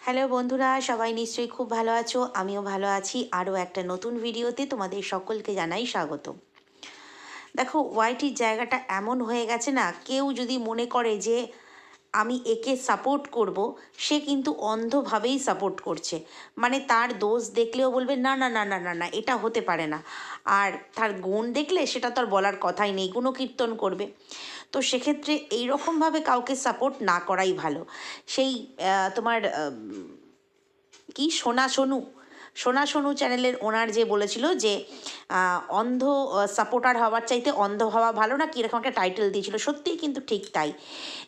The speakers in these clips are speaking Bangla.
হ্যালো বন্ধুরা, সবাই নিশ্চয়ই খুব ভালো আছো, আমিও ভালো আছি। আরও একটা নতুন ভিডিওতে তোমাদের সকলকে জানাই স্বাগত। দেখো ওয়াইটির জায়গাটা এমন হয়ে গেছে না, কেউ যদি মনে করে যে আমি একে সাপোর্ট করব, সে কিন্তু অন্ধভাবেই সাপোর্ট করছে। মানে তার দোষ দেখলেও বলবে, না না না না না না, এটা হতে পারে না। আর তার গুণ দেখলে সেটা তো আর বলার কথাই নেই গুণকীর্তন করবে। তো সেক্ষেত্রে এইরকমভাবে কাউকে সাপোর্ট না করাই ভালো। সেই তোমার কি? সোনা সোনু। সোনা সোনু চ্যানেলের ওনার যে বলেছিল যে অন্ধ সাপোর্টার হওয়ার চাইতে অন্ধ হওয়া ভালো না কীরকম একটা টাইটেল দিয়েছিল। সত্যিই কিন্তু ঠিক তাই।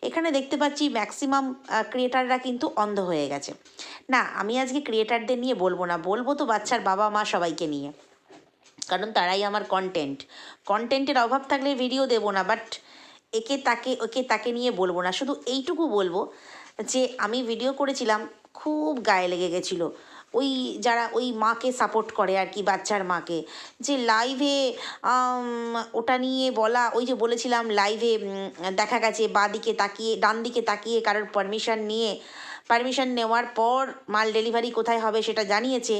এখানে দেখতে পাচ্ছি ম্যাক্সিমাম ক্রিয়েটাররা কিন্তু অন্ধ হয়ে গেছে। না, আমি আজকে ক্রিয়েটারদের নিয়ে বলব না। বলব তো বাচ্চার বাবা মা সবাইকে নিয়ে। কারণ তারাই আমার কন্টেন্ট কন্টেন্টের অভাব থাকলে ভিডিও দেবো না বাট একে তাকে, ওকে তাকে নিয়ে বলব না। শুধু এইটুকু বলব যে, আমি ভিডিও করেছিলাম, খুব গায়ে লেগে গেছিল। ওই যারা, ওই মাকে সাপোর্ট করে আর কি, বাচ্চার মাকে। যে লাইভে ওটা নিয়ে বলা, ওই যে বলেছিলাম লাইভে দেখা গেছে, বাঁ দিকে তাকিয়ে, ডান দিকে তাকিয়ে কারোর পারমিশন নিয়ে পারমিশন নেওয়ার পর মাল ডেলিভারি কোথায় হবে সেটা জানিয়েছে।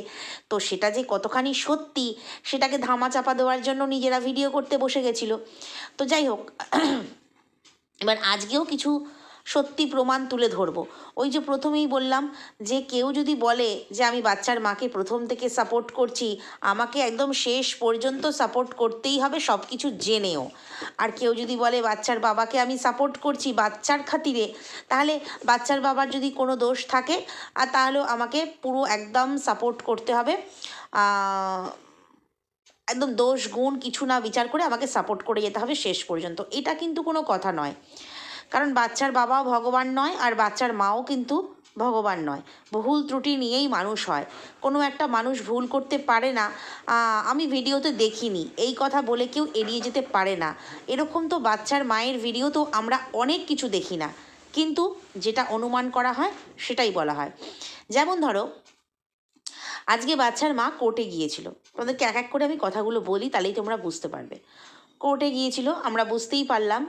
তো সেটা যে কতখানি সত্যি, সেটাকে ধামা চাপা দেওয়ার জন্য নিজেরা ভিডিও করতে বসে গেছিল। তো যাই হোক, এবার আজকেও কিছু সত্যি প্রমাণ তুলে ধরবো। ওই যে প্রথমেই বললাম যে কেউ যদি বলে যে আমি বাচ্চার মাকে প্রথম থেকে সাপোর্ট করছি, আমাকে একদম শেষ পর্যন্ত সাপোর্ট করতেই হবে সব কিছু জেনেও। আর কেউ যদি বলে বাচ্চার বাবাকে আমি সাপোর্ট করছি বাচ্চার খাতিরে, তাহলে বাচ্চার বাবার যদি কোনো দোষ থাকে আর তাহলেও আমাকে পুরো একদম সাপোর্ট করতে হবে। একদম দোষ, গুণ কিছু না বিচার করে আমাকে সাপোর্ট করে যেতে হবে শেষ পর্যন্ত। এটা কিন্তু কোনো কথা নয়। কারণ বাচ্চার বাবাও ভগবান নয় আর বাচ্চার মাও কিন্তু ভগবান নয়। ভুল ত্রুটি নিয়েই মানুষ হয়। কোনো একটা মানুষ ভুল করতে পারে না আমি ভিডিওতে দেখিনি। এই কথা বলে কেউ এড়িয়ে যেতে পারে না। এরকম তো বাচ্চার মায়ের ভিডিও তো আমরা অনেক কিছু দেখি না। কিন্তু যেটা অনুমান করা হয়, সেটাই বলা হয়। যেমন ধরো, আজকে বাচ্চার মা কোর্টে গিয়েছিল। তোমাদেরকে এক এক করে আমি কথাগুলো বলি, তাহলেই তোমরা বুঝতে পারবে। কোর্টে গিয়েছিল, আমরা বুঝতেই পারলাম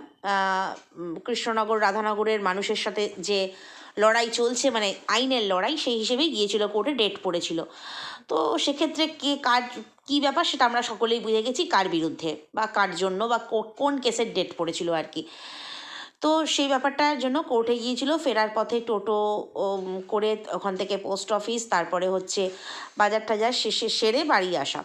কৃষ্ণনগর, রাধানগরের মানুষের সাথে যে লড়াই চলছে মানে আইনের লড়াই, সেই হিসেবেই গিয়েছিল কোর্টে, ডেট পড়েছিল। তো সেক্ষেত্রে কে কার, কী ব্যাপার সেটা আমরা সকলেই বুঝে গেছি, কার বিরুদ্ধে বা কার জন্য বা কোন কেসের ডেট পড়েছিল আর কি। তো সেই ব্যাপারটার জন্য কোর্টে গিয়েছিল, ফেরার পথে টোটো করে ওখান থেকে পোস্ট অফিস, তারপরে হচ্ছে বাজার টাজার শেষে সেরে বাড়ি আসা।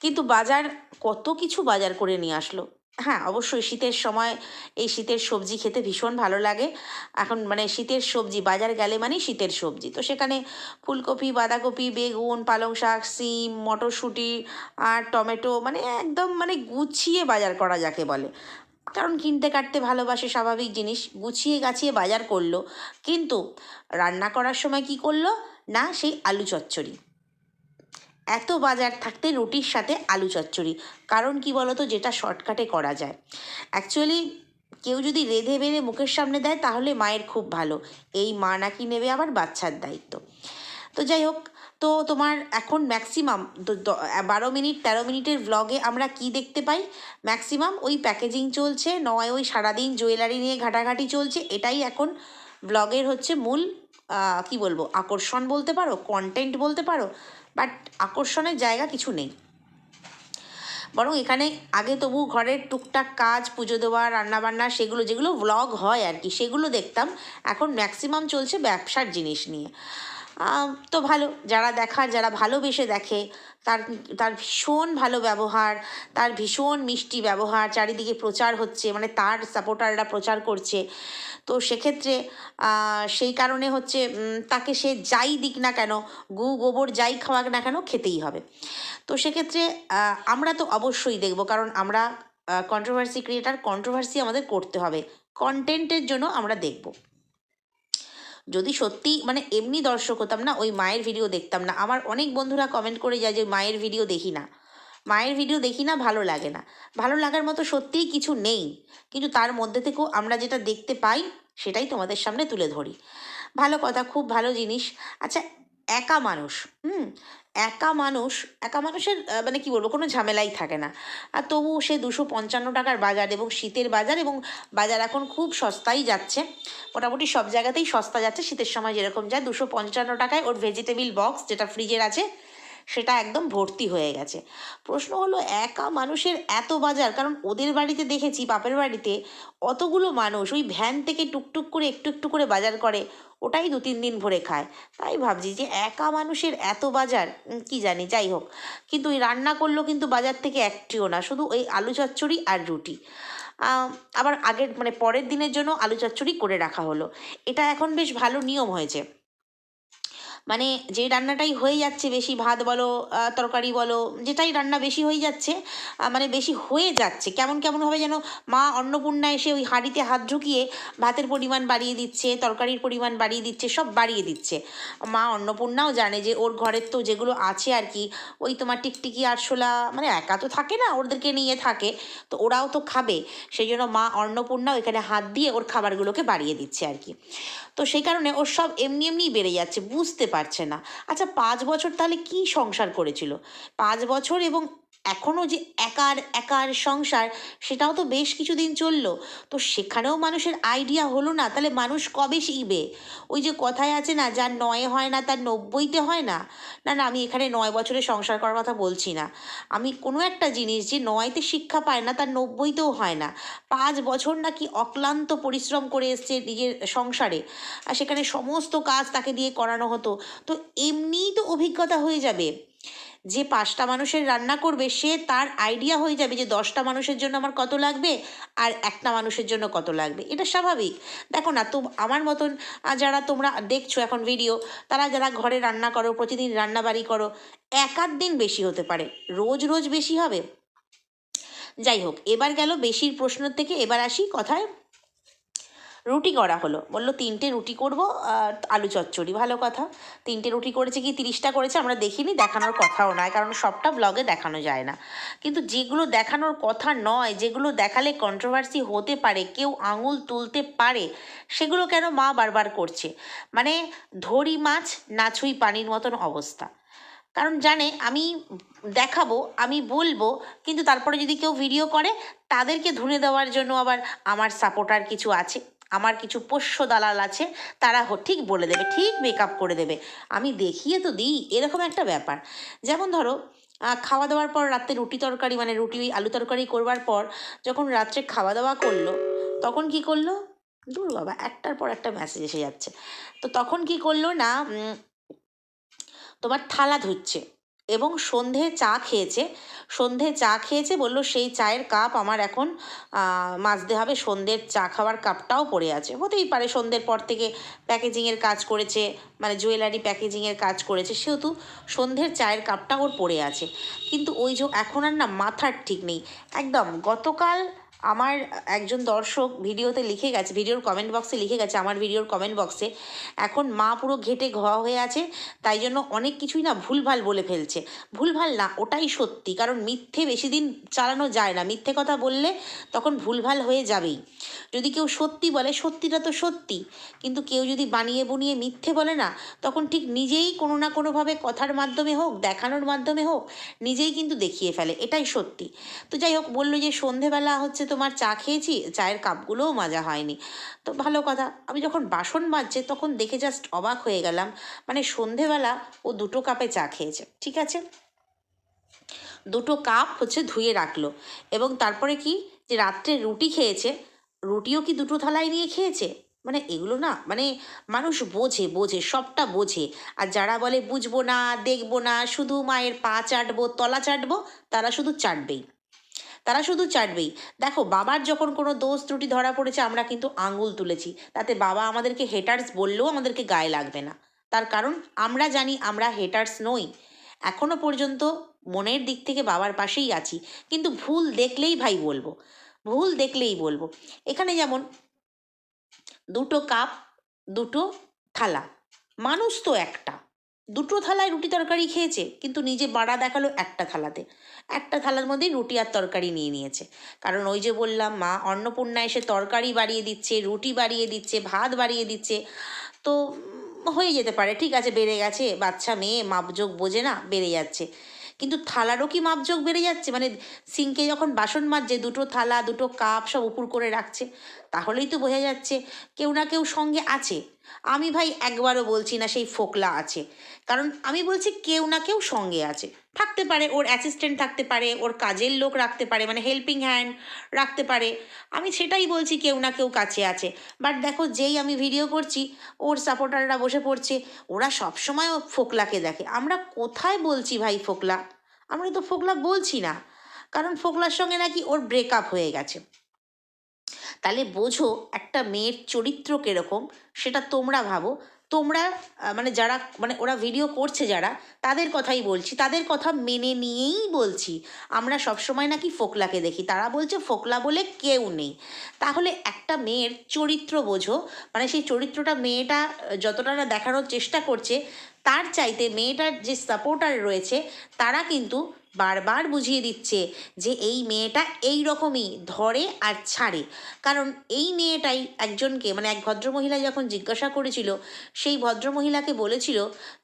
কিন্তু বাজার কত কিছু বাজার করে নিয়ে আসলো। হ্যাঁ অবশ্যই শীতের সময় এই শীতের সবজি খেতে ভীষণ ভালো লাগে। এখন মানে শীতের সবজি, বাজার গেলে মানে শীতের সবজি। তো সেখানে ফুলকপি, বাঁধাকপি, বেগুন, পালং শাক, সিম, মটরশুঁটি আর টমেটো মানে একদম মানে গুছিয়ে বাজার করা যাকে বলে। কারণ কিনতে কাটতে ভালোবাসে স্বাভাবিক জিনিস, গুছিয়ে গাছিয়ে বাজার করল। কিন্তু রান্না করার সময় কি করল? না, সেই আলু চচ্চড়ি। এত বাজার থাকতে রুটির সাথে আলু চচ্চড়ি। কারণ কি বলতো? যেটা শর্টকাটে করা যায়। অ্যাকচুয়ালি কেউ যদি রেঁধে বেড়ে মুখের সামনে দেয়, তাহলে মায়ের খুব ভালো। এই মা নাকি নেবে আবার বাচ্চার দায়িত্ব। তো যাই হোক, তো তোমার এখন ম্যাক্সিমাম বারো মিনিট, তেরো মিনিটের ভ্লগে আমরা কি দেখতে পাই? ম্যাক্সিমাম ওই প্যাকেজিং চলছে, নয় ওই সারাদিন জুয়েলারি নিয়ে ঘাটাঘাটি চলছে, এটাই এখন ব্লগের হচ্ছে মূল কি বলব? আকর্ষণ বলতে পারো? কন্টেন্ট বলতে পারো? বাট আকর্ষণের জায়গা কিছু নেই। বরং এখানে আগে তবু ঘরের টুকটাক কাজ, পুজো দেওয়া, রান্নাবান্না, সেগুলো, যেগুলো ব্লগ হয় আর কি, সেগুলো দেখতাম। এখন ম্যাক্সিমাম চলছে ব্যবসার জিনিস নিয়ে। তো ভালো, যারা দেখার, যারা ভালোবেসে দেখে তার তার ভীষণ ভালো ব্যবহার, তার ভীষণ মিষ্টি ব্যবহার, চারিদিকে প্রচার হচ্ছে মানে তার সাপোর্টাররা প্রচার করছে। তো সেক্ষেত্রে সেই কারণে হচ্ছে তাকে সে যাই দিক না কেন, গু গোবর যাই খাওয়াক না কেন, খেতেই হবে। তো সেক্ষেত্রে আমরা তো অবশ্যই দেখব, কারণ আমরা কন্ট্রোভার্সি ক্রিয়েটার কন্ট্রোভার্সি আমাদের করতে হবে। কন্টেন্টের জন্য আমরা দেখব। যদি সত্যি মানে এমনি দর্শক হতাম না, ওই মায়ের ভিডিও দেখতাম না। আমার অনেক বন্ধুরা কমেন্ট করে যায় যে, মায়ের ভিডিও দেখি না। মায়ের ভিডিও দেখি না, ভালো লাগে না। ভালো লাগার মতো সত্যিই কিছু নেই। কিন্তু তার মধ্যে থেকেও আমরা যেটা দেখতে পাই, সেটাই তোমাদের সামনে তুলে ধরি। ভালো কথা, খুব ভালো জিনিস। আচ্ছা একা মানুষ, হুম? একা মানুষ, একা মানুষের মানে কি বলব, কোনো ঝামেলাই থাকে না। আর তবুও সে দুশো পঞ্চান্ন টাকার বাজার এবং শীতের বাজার এবং বাজার এখন খুব সস্তাই যাচ্ছে। মোটামুটি সব জায়গাতেই সস্তা যাচ্ছে। শীতের সময় যেরকম যায়, দুশো পঞ্চান্ন টাকায় ওর ভেজিটেবিল বক্স যেটা ফ্রিজের আছে সেটা একদম ভর্তি হয়ে গেছে। প্রশ্ন হলো, একা মানুষের এত বাজার, কারণ ওদের বাড়িতে দেখেছি, বাপের বাড়িতে অতগুলো মানুষ ওই ভ্যান থেকে টুকটুক করে একটু একটু করে বাজার করে, ওটাই দু তিন দিন ভরে খায়। তাই ভাবছি যে একা মানুষের এত বাজার কি জানি, যাই হোক। কিন্তু ওই রান্না করল কিন্তু বাজার থেকে একটিও না, শুধু ওই আলু চচ্চড়ি আর রুটি। আবার আগের মানে পরের দিনের জন্য আলু চচ্চড়ি করে রাখা হলো। এটা এখন বেশ ভালো নিয়ম হয়েছে। মানে যে রান্নাটাই হয়ে যাচ্ছে বেশি, ভাত বলো তরকারি বলো, যেটাই রান্না বেশি হয়ে যাচ্ছে মানে বেশি হয়ে যাচ্ছে, কেমন কেমন হবে যেন মা অন্নপূর্ণা এসে ওই হাঁড়িতে হাত ঢুকিয়ে ভাতের পরিমাণ বাড়িয়ে দিচ্ছে, তরকারির পরিমাণ বাড়িয়ে দিচ্ছে, সব বাড়িয়ে দিচ্ছে। মা অন্নপূর্ণাও জানে যে ওর ঘরের তো যেগুলো আছে আর কি, ওই তোমার টিকটিকি, আরশোলা মানে একা তো থাকে না, ওদেরকে নিয়ে থাকে, তো ওরাও তো খাবে, সেই জন্য মা অন্নপূর্ণাও এখানে হাত দিয়ে ওর খাবারগুলোকে বাড়িয়ে দিচ্ছে আর কি। তো সেই কারণে ওর সব এমনি এমনিই বেড়ে যাচ্ছে, বুঝতে পারছে না। আচ্ছা পাঁচ বছর তাহলে কি সংসার করেছিল? পাঁচ বছর এবং এখনও যে একার একার সংসার, সেটাও তো বেশ কিছুদিন চলল। তো সেখানেও মানুষের আইডিয়া হলো না, তাহলে মানুষ কবে শিখবে? ওই যে কথায় আছে না, যার নয় হয় না, তার নব্বইতে হয় না? না না, আমি এখানে নয় বছরে সংসার করার কথা বলছি না। আমি কোনো একটা জিনিস যে নয়তে শিক্ষা পায় না, তার নব্বইতেও হয় না। পাঁচ বছর নাকি অক্লান্ত পরিশ্রম করে এসছে নিজের সংসারে। আর সেখানে সমস্ত কাজ তাকে দিয়ে করানো হতো। তো এমনিই তো অভিজ্ঞতা হয়ে যাবে। যে পাঁচটা মানুষের রান্না করবে, সে তার আইডিয়া হয়ে যাবে যে দশটা মানুষের জন্য আমার কত লাগবে আর একটা মানুষের জন্য কত লাগবে। এটা স্বাভাবিক। দেখো না তো আমার মতন যারা তোমরা দেখছ এখন ভিডিও তারা যারা ঘরে রান্না করো, প্রতিদিন রান্না বাড়ি করো এক আধ দিন বেশি হতে পারে। রোজ রোজ বেশি হবে। যাই হোক, এবার গেল বেশির প্রশ্ন থেকে এবার আসি কথায় রুটি করা হলো। বলল, তিনটে রুটি করব আলু চচ্চড়ি। ভালো কথা। তিনটে রুটি করেছে কি, তিরিশটা করেছে, আমরা দেখিনি, দেখানোর কথাও নয়, কারণ সবটা ব্লগে দেখানো যায় না। কিন্তু যেগুলো দেখানোর কথা নয়, যেগুলো দেখালে কন্ট্রোভার্সি হতে পারে, কেউ আঙুল তুলতে পারে, সেগুলো কেন মা বারবার করছে? মানে ধরি মাছ নাছুই পানির মতন অবস্থা। কারণ জানে, আমি দেখাবো, আমি বলব, কিন্তু তারপরে যদি কেউ ভিডিও করে, তাদেরকে ধুনে দেওয়ার জন্য আবার আমার সাপোর্টার কিছু আছে। আমার কিছু পোষ্য দালাল আছে, তারা ঠিক বলে দেবে, ঠিক মেকআপ করে দেবে। আমি দেখিয়ে তো দিই, এরকম একটা ব্যাপার। যেমন ধরো খাওয়া দাওয়ার পর রাত্রে রুটি তরকারি মানে রুটি আলু তরকারি করবার পর যখন রাত্রে খাওয়া দাওয়া করল, তখন কি করল? দূর বাবা, একটার পর একটা মেসেজ এসে যাচ্ছে। তো তখন কি করল না তোমার থালা ধুচ্ছে। এবং সন্ধে চা খেয়েছে। সন্ধে চা খেয়েছে, বলল, সেই চায়ের কাপ আমার এখন মাজতে হবে। সন্ধ্যের চা খাওয়ার কাপটাও পড়ে আছে। হতেই পারে, সন্ধ্যের পর থেকে প্যাকেজিংয়ের কাজ করেছে মানে জুয়েলারি প্যাকেজিংয়ের কাজ করেছে, সেহেতু সন্ধ্যের চায়ের কাপটা ওর পড়ে আছে। কিন্তু ওই যে এখন আর না, মাথার ঠিক নেই। একদম গতকাল আমার একজন দর্শক ভিডিওতে লিখে গেছে, ভিডিওর কমেন্ট বক্সে লিখে গেছে আমার ভিডিওর কমেন্ট বক্সে এখন মা পুরো ঘেটে ঘ হয়ে আছে, তাই জন্য অনেক কিছুই না ভুলভাল বলে ফেলছে। ভুলভাল না, ওটাই সত্যি, কারণ মিথ্যে বেশি দিন চালানো যায় না। মিথ্যে কথা বললে তখন ভুলভাল হয়ে যাবেই। যদি কেউ সত্যি বলে, সত্যিটা তো সত্যি, কিন্তু কেউ যদি বানিয়ে বুনিয়ে মিথ্যে বলে না, তখন ঠিক নিজেই কোনো না কোনোভাবে কথার মাধ্যমে হোক, দেখানোর মাধ্যমে হোক, নিজেই কিন্তু দেখিয়ে ফেলে, এটাই সত্যি। তো যাই হোক, বলল যে সন্ধেবেলা হচ্ছে তোমার চা খেয়েছি, চায়ের কাপগুলোও মাজা হয়নি। তো ভালো কথা, আমি যখন বাসন মাজছে তখন দেখে জাস্ট অবাক হয়ে গেলাম। মানে সন্ধেবেলা ও দুটো কাপে চা খেয়েছে, ঠিক আছে? দুটো কাপ হচ্ছে ধুয়ে রাখল এবং তারপরে কি যে রাত্রে রুটি খেয়েছে, রুটিও কি দুটো থালায় নিয়ে খেয়েছে? মানে এগুলো না মানে মানুষ বোঝে বোঝে, সবটা বোঝে। আর যারা বলে বুঝব না, দেখব না, শুধু মায়ের পা চাটবো, তলা চাটবো, তারা শুধু চাটবেই। তারা শুধু চাটবেই। দেখো, বাবার যখন কোনো দোষ ত্রুটি ধরা পড়েছে, আমরা কিন্তু আঙুল তুলেছি। তাতে বাবা আমাদেরকে হেটার্স বললেও আমাদেরকে গায়ে লাগবে না। তার কারণ, আমরা জানি আমরা হেটার্স নই। এখনও পর্যন্ত মনের দিক থেকে বাবার পাশেই আছি। কিন্তু ভুল দেখলেই ভাই বলব। ভুল দেখলেই বলব। এখানে যেমন, দুটো কাপ, দুটো থালা। মানুষ তো একটা। দুটো থালায় রুটি তরকারি খেয়েছে, কিন্তু নিজে বাড়া দেখাল একটা থালাতে। একটা থালার মধ্যেই রুটি আর তরকারি নিয়ে নিয়েছে। কারণ ওই যে বললাম, মা অন্নপূর্ণা এসে তরকারি বাড়িয়ে দিচ্ছে, রুটি বাড়িয়ে দিচ্ছে, ভাত বাড়িয়ে দিচ্ছে। তো হয়ে যেতে পারে, ঠিক আছে, বেড়ে গেছে, বাচ্চা, মেয়ে, মাপজোক বোঝে না, বেড়ে যাচ্ছে। কিন্তু থালারও কি মাপজোক বেড়ে যাচ্ছে? মানে সিঙ্কে যখন বাসন মাজছে, দুটো থালা, দুটো কাপ সব উপর করে রাখছে, তাহলেই তো বোঝা যাচ্ছে কেউ না কেউ সঙ্গে আছে। আমি ভাই একবারও বলছি না সেই ফোকলা আছে। কারণ আমি বলছি কেউ না কেউ সঙ্গে আছে। থাকতে পারে, ওর অ্যাসিস্ট্যান্ট থাকতে পারে, ওর কাজের লোক রাখতে পারে মানে হেল্পিং হ্যান্ড রাখতে পারে। আমি সেটাই বলছি কেউ না কেউ কাছে আছে। বাট দেখো, যেই আমি ভিডিও করছি, ওর সাপোর্টাররা বসে পড়ছে, ওরা সবসময় ফোকলাকে দেখে। আমরা কোথায় বলছি ভাই ফোকলা? আমরা তো ফোকলা বলছি না। কারণ ফোকলার সঙ্গে নাকি ওর ব্রেকআপ হয়ে গেছে। তাহলে বোঝো একটা মেয়ের চরিত্র কীরকম, সেটা তোমরা ভাবো। তোমরা মানে যারা মানে ওরা ভিডিও করছে যারা, তাদের কথাই বলছি। তাদের কথা মেনে নিয়েই বলছি। আমরা সবসময় নাকি ফোকলাকে দেখি। তারা বলছে, ফোকলা বলে কেউ নেই। তাহলে একটা মেয়ের চরিত্র বোঝো। মানে সেই চরিত্রটা মেয়েটা যতটা না দেখানোর চেষ্টা করছে, তার চাইতে মেয়েটার যে সাপোর্টার রয়েছে, তারা কিন্তু বারবার বুঝিয়ে দিচ্ছে যে এই মেয়েটা এই রকমই ধরে আর ছাড়ে। কারণ এই মেয়েটাই একজনকে মানে এক ভদ্রমহিলা যখন জিজ্ঞাসা করেছিল, সেই ভদ্রমহিলাকে বলেছিল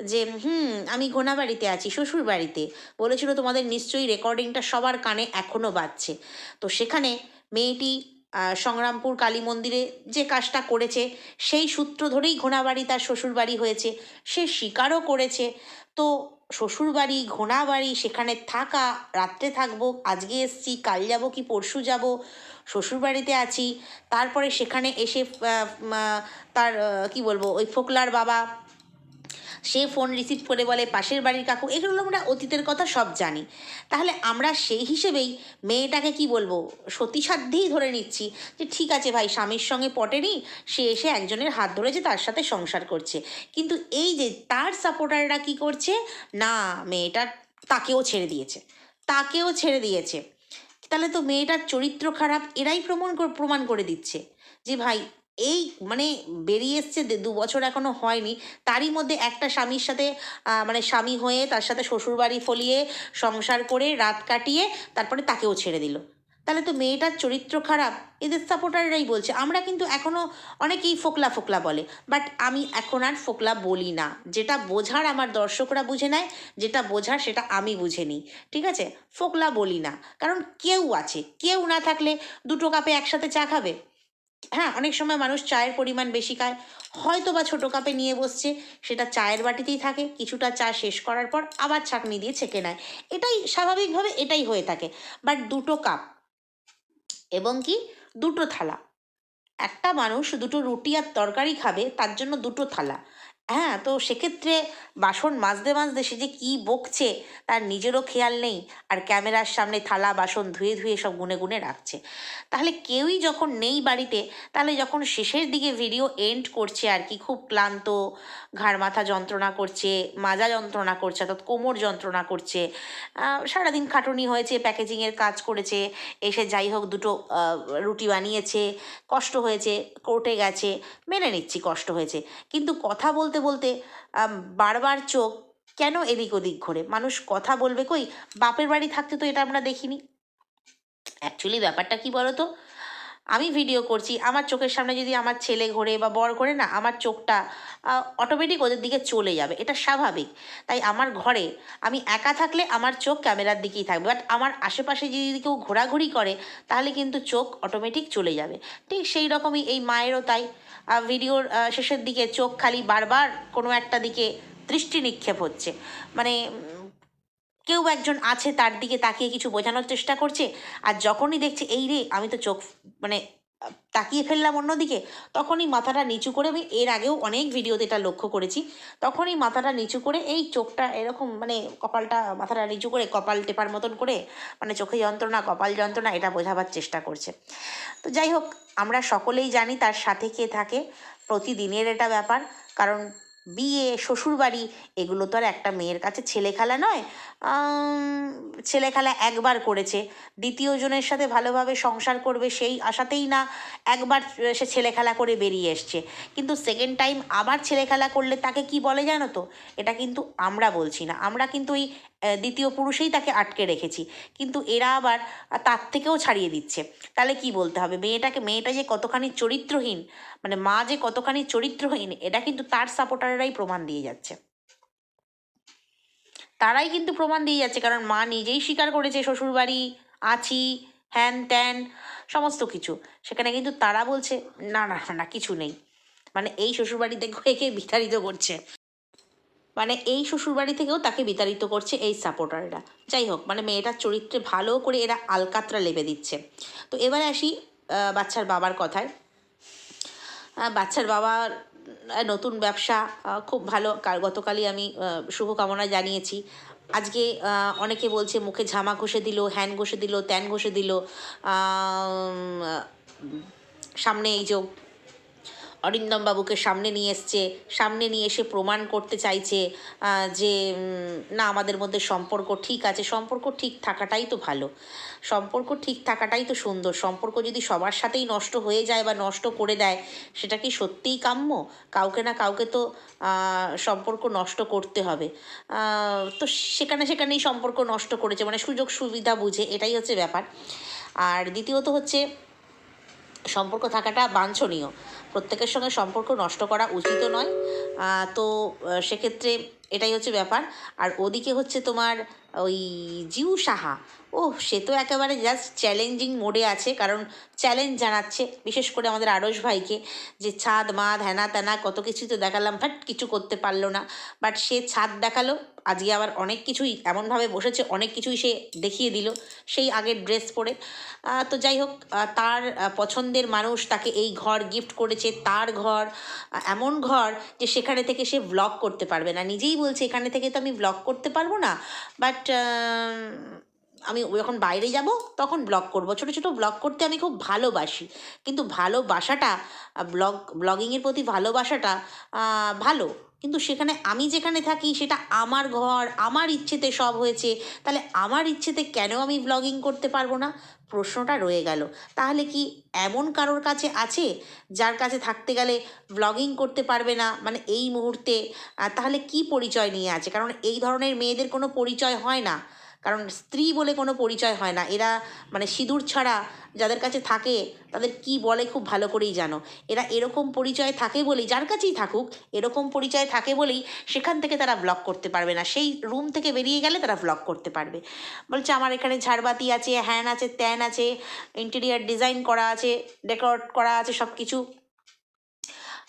যে, হুম, আমি ঘোনাবাড়িতে আছি শ্বশুর বাড়িতে বলেছিল, তোমাদের নিশ্চয়ই রেকর্ডিংটা সবার কানে এখনও বাজছে। তো সেখানে মেয়েটি সংগ্রামপুর কালী মন্দিরে যে কাজটা করেছে, সেই সূত্র ধরেই ঘোনাবাড়ি তার শ্বশুরবাড়ি হয়েছে। সে স্বীকারও করেছে। তো শ্বশুরবাড়ি ঘোনাবাড়ি সেখানে থাকা, রাত্রে থাকব, আজকে এসছি, কাল যাব কি, পরশু যাব, শ্বশুরবাড়িতে আছি, তারপরে সেখানে এসে তার কি বলব, ওই ফোকলার বাবা সে ফোন রিসিভ করে বলে, পাশের বাড়ির কাকু, এগুলো আমরা অতীতের কথা সব জানি। তাহলে আমরা সেই হিসেবেই মেয়েটাকে কি বলব, সতীসাধ্যেই ধরে নিচ্ছি যে, ঠিক আছে ভাই, স্বামীর সঙ্গে পটেনি সে এসে একজনের হাত ধরেছে, তার সাথে সংসার করছে। কিন্তু এই যে, তার সাপোর্টাররা কি করছে, না, মেয়েটা তাকেও ছেড়ে দিয়েছে। তাকেও ছেড়ে দিয়েছে। তাহলে তো মেয়েটার চরিত্র খারাপ, এরাই প্রমাণ প্রমাণ করে দিচ্ছে। যে ভাই এই মানে বেরিয়ে এসছে দে- বছর এখনও হয়নি। তারই মধ্যে একটা স্বামীর সাথে মানে স্বামী হয়ে তার সাথে শ্বশুরবাড়ি ফলিয়ে সংসার করে রাত কাটিয়ে তারপরে তাকেও ছেড়ে দিল। তাহলে তো মেয়েটার চরিত্র খারাপ, এদের সাপোর্টাররাই বলছে। আমরা কিন্তু এখনও অনেকেই ফোকলা ফোকলা বলে বাট আমি এখন আর ফোকলা বলি না। যেটা বোঝার আমার দর্শকরা বুঝে নেয়, যেটা বোঝার সেটা আমি বুঝে নিই, ঠিক আছে? ফোকলা বলি না, কারণ কেউ আছে, কেউ না থাকলে দুটো কাপে একসাথে চা খাবে। হ্যাঁ অনেক সময় মানুষ চায়ের পরিমাণ বেশি খায়। হয়তো বা ছোটো কাপে নিয়ে বসছে, সেটা চায়ের বাটিতেই থাকে, কিছুটা চা শেষ করার পর আবার ছাঁকনি দিয়ে ছেঁকে নেয়। এটাই স্বাভাবিকভাবে এটাই হয়ে থাকে। বাট দুটো কাপ এবং কি দুটো থালা। একটা মানুষ দুটো রুটি আর তরকারি খাবে, তার জন্য দুটো থালা। হ্যাঁ তো সেক্ষেত্রে বাসন মাজতে মাজতে সে যে কী বকছে তার নিজেরও খেয়াল নেই আর ক্যামেরার সামনে থালা, বাসন ধুয়ে ধুয়ে সব গুনে গুনে রাখছে। তাহলে কেউই যখন নেই বাড়িতে, তাহলে যখন শেষের দিকে ভিডিও এন্ড করছে আর কি, খুব ক্লান্ত, ঘাড় মাথা যন্ত্রণা করছে, মাজা যন্ত্রণা করছে, অর্থাৎ কোমর যন্ত্রণা করছে সারাদিন খাটুনি হয়েছে প্যাকেজিংয়ের কাজ করেছে, এসে যাই হোক দুটো রুটি বানিয়েছে, কষ্ট হয়েছে, কোর্টে গেছে, মেনে নিচ্ছি কষ্ট হয়েছে। কিন্তু কথা বলতে বলতে আম, বারবার চোখ কেন এদিক ওদিক ঘোরে? মানুষ কথা বলবে কই? বাপের বাড়ি থাকতে তো এটা আমরা দেখিনি। অ্যাকচুয়ালি ব্যাপারটা কি বলো তো আমি ভিডিও করছি আমার চোখের সামনে যদি আমার ছেলে ঘোরে বা বর ঘোরে না আমার চোখটা অটোমেটিক ওদের দিকে চলে যাবে। এটা স্বাভাবিক। তাই আমার ঘরে আমি একা থাকলে আমার চোখ ক্যামেরার দিকেই থাকবে। বাট আমার আশেপাশে যদি কেউ ঘোরাঘুরি করে তাহলে কিন্তু চোখ অটোমেটিক চলে যাবে। ঠিক সেই রকমই এই মায়েরও তাই। ভিডিওর শেষের দিকে চোখ খালি বারবার কোনো একটা দিকে দৃষ্টি নিক্ষেপ হচ্ছে। মানে কেউ একজন আছে তার দিকে তাকিয়ে কিছু বোঝানোর চেষ্টা করছে, আর যখনই দেখছে, এই রে, আমি তো চোখ মানে তাকিয়ে ফেললাম অন্যদিকে। তখনই মাথাটা নিচু করে আমি এর আগেও অনেক ভিডিওতে এটা লক্ষ্য করেছি। তখনই মাথাটা নিচু করে এই চোখটা এরকম মানে কপালটা মাথাটা নিচু করে কপাল টেপার মতন করে মানে চোখে যন্ত্রণা, কপাল যন্ত্রণা এটা বোঝাবার চেষ্টা করছে। তো যাই হোক, আমরা সকলেই জানি তার সাথে কে থাকে। প্রতিদিনের এটা ব্যাপার। কারণ বিয়ে, শ্বশুরবাড়ি, এগুলো তো আর একটা মেয়ের কাছে ছেলে খেলা নয়। ছেলেখেলা ছেলে খেলা একবার করেছে। দ্বিতীয় জনের সাথে ভালোভাবে সংসার করবে সেই আশাতেই না একবার সে ছেলে খেলা করে বেরিয়ে এসছে। কিন্তু সেকেন্ড টাইম আবার ছেলে খেলা করলে তাকে কি বলে জানো তো? এটা কিন্তু আমরা বলছি না। আমরা কিন্তু ওই দ্বিতীয় পুরুষেই তাকে আটকে রেখেছি। কিন্তু এরা আবার তার থেকেও ছাড়িয়ে দিচ্ছে। তাহলে কি বলতে হবে? মেয়েটাকে মেয়েটা যে কতখানি চরিত্রহীন মানে মা যে কতখানি চরিত্রহীন এটা কিন্তু তার সাপোর্টাররাই প্রমাণ দিয়ে যাচ্ছে। তারাই কিন্তু প্রমাণ দিয়ে যাচ্ছে কারণ মা নিজেই স্বীকার করেছে শ্বশুরবাড়ি আছি হ্যান ত্যান সমস্ত কিছু। সেখানে কিন্তু তারা বলছে না না না, কিছু নেই। মানে এই শ্বশুরবাড়ি থেকে একে বিতাড়িত করছে? মানে এই শ্বশুরবাড়ি থেকেও তাকে বিতাড়িত করছে এই সাপোর্টাররা যাই হোক মানে মেয়েটার চরিত্রে ভালো করে এরা আলকাতরা লেবে দিচ্ছে। তো এবারে আসি বাচ্চার বাবার কথায়। বাচ্চার বাবার নতুন ব্যবসা খুব ভালো। কাল, গতকালই আমি শুভকামনা জানিয়েছি। আজকে অনেকে বলছে মুখে ঝামা ঘষে দিল, হ্যান ঘষে দিল, ত্যান ঘষে দিল। সামনে এই যে অরিন্দম বাবুকে সামনে নিয়ে এসছে, সামনে নিয়ে এসে প্রমাণ করতে চাইছে যে না, আমাদের মধ্যে সম্পর্ক ঠিক আছে। সম্পর্ক ঠিক থাকাটাই তো ভালো। সম্পর্ক ঠিক থাকাটাই তো সুন্দর। সম্পর্ক যদি সবার সাথেই নষ্ট হয়ে যায় বা নষ্ট করে দেয়, সেটা কি সত্যিই কাম্য? কাউকে না কাউকে তো সম্পর্ক নষ্ট করতে হবে। তো সেখানে সেখানেই সম্পর্ক নষ্ট করেছে মানে সুযোগ সুবিধা বুঝে, এটাই হচ্ছে ব্যাপার। আর দ্বিতীয়ত হচ্ছে, সম্পর্ক থাকাটা বাঞ্ছনীয়। প্রত্যেকের সঙ্গে সম্পর্ক নষ্ট করা উচিত নয়। তো সেক্ষেত্রে এটাই হচ্ছে ব্যাপার। আর ওদিকে হচ্ছে তোমার ওই জিউ সাহা। ও সে তো একেবারে জাস্ট চ্যালেঞ্জিং মোডে আছে, কারণ চ্যালেঞ্জ জানাচ্ছে, বিশেষ করে আমাদের আড়স ভাইকে, যে ছাদ, মাদ হ্যানা ত্যানা কত কিছুই তো দেখালাম বাট কিছু করতে পারল না। বাট সে ছাদ দেখাল, আজকে আবার অনেক কিছুই, এমনভাবে বসেছে, অনেক কিছুই সে দেখিয়ে দিল, সেই আগের ড্রেস পরে। তো যাই হোক তার পছন্দের মানুষ তাকে এই ঘর গিফট করেছে, তার ঘর এমন ঘর যে সেখানে থেকে সে ব্লগ করতে পারবে না। নিজেই বলছে, এখানে থেকে তো আমি ব্লগ করতে পারব না। বাট আমি যখন বাইরে যাব, তখন ব্লগ করব। ছোট ছোট ব্লগ করতে আমি খুব ভালোবাসি। কিন্তু ভালোবাসাটা ব্লগ ব্লগিংয়ের প্রতি ভালোবাসাটা ভালো। কিন্তু সেখানে আমি যেখানে থাকি, সেটা আমার ঘর, আমার ইচ্ছেতে সব হয়েছে। তাহলে আমার ইচ্ছেতে কেন আমি ব্লগিং করতে পারব না? প্রশ্নটা রয়ে গেল। তাহলে কি এমন কারোর কাছে আছে, যার কাছে থাকতে গেলে ব্লগিং করতে পারবে না? মানে এই মুহূর্তে তাহলে কি পরিচয় নিয়ে আছে? কারণ এই ধরনের মেয়েদের কোনো পরিচয় হয় না। কারণ স্ত্রী বলে কোনো পরিচয় হয় না। এরা মানে সিঁদুর ছাড়া যাদের কাছে থাকে, তাদের কি বলে খুব ভালো করেই জানো। এরা এরকম পরিচয় থাকে বলেই, যার কাছেই থাকুক, এরকম পরিচয় থাকে বলেই সেখান থেকে তারা ব্লক করতে পারবে না। সেই রুম থেকে বেরিয়ে গেলে তারা ব্লক করতে পারবে। বলছে, আমার এখানে ঝাড়বাতি আছে, হ্যান আছে, ত্যান আছে ইন্টেরিয়ার ডিজাইন করা আছে ডেকোরেট করা আছে সব কিছু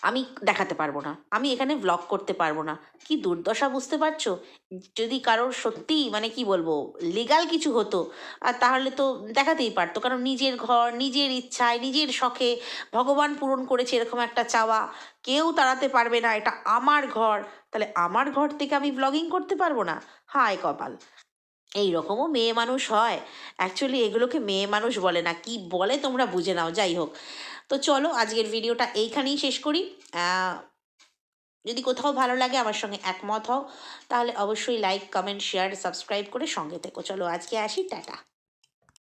আমি দেখাতে পারব না, আমি এখানে ব্লগ করতে পারব না। কি দুর্দশা বুঝতে পারছ? যদি কারোর সত্যিই মানে কি বলব লিগাল কিছু হতো আর তাহলে তো দেখাতেই পারতো। কারণ নিজের ঘর, নিজের ইচ্ছায়, নিজের শখে ভগবান পূরণ করেছে এরকম একটা চাওয়া। কেউ তাড়াতে পারবে না, এটা আমার ঘর। তাহলে আমার ঘর থেকে আমি ব্লগিং করতে পারব না? হায় কপাল। এই রকমও মেয়ে মানুষ হয়। অ্যাকচুয়ালি এগুলোকে মেয়ে মানুষ বলে না। কি বলে তোমরা বুঝে নাও, যাই হোক। তো চলো আজকের ভিডিওটা এইখানেই শেষ করি। যদি কোথাও ভালো লাগে আমার সঙ্গে একমত হও, তাহলে অবশ্যই লাইক কমেন্ট শেয়ার সাবস্ক্রাইব করে সঙ্গে থেকো। চলো আজকে আসি, টাটা।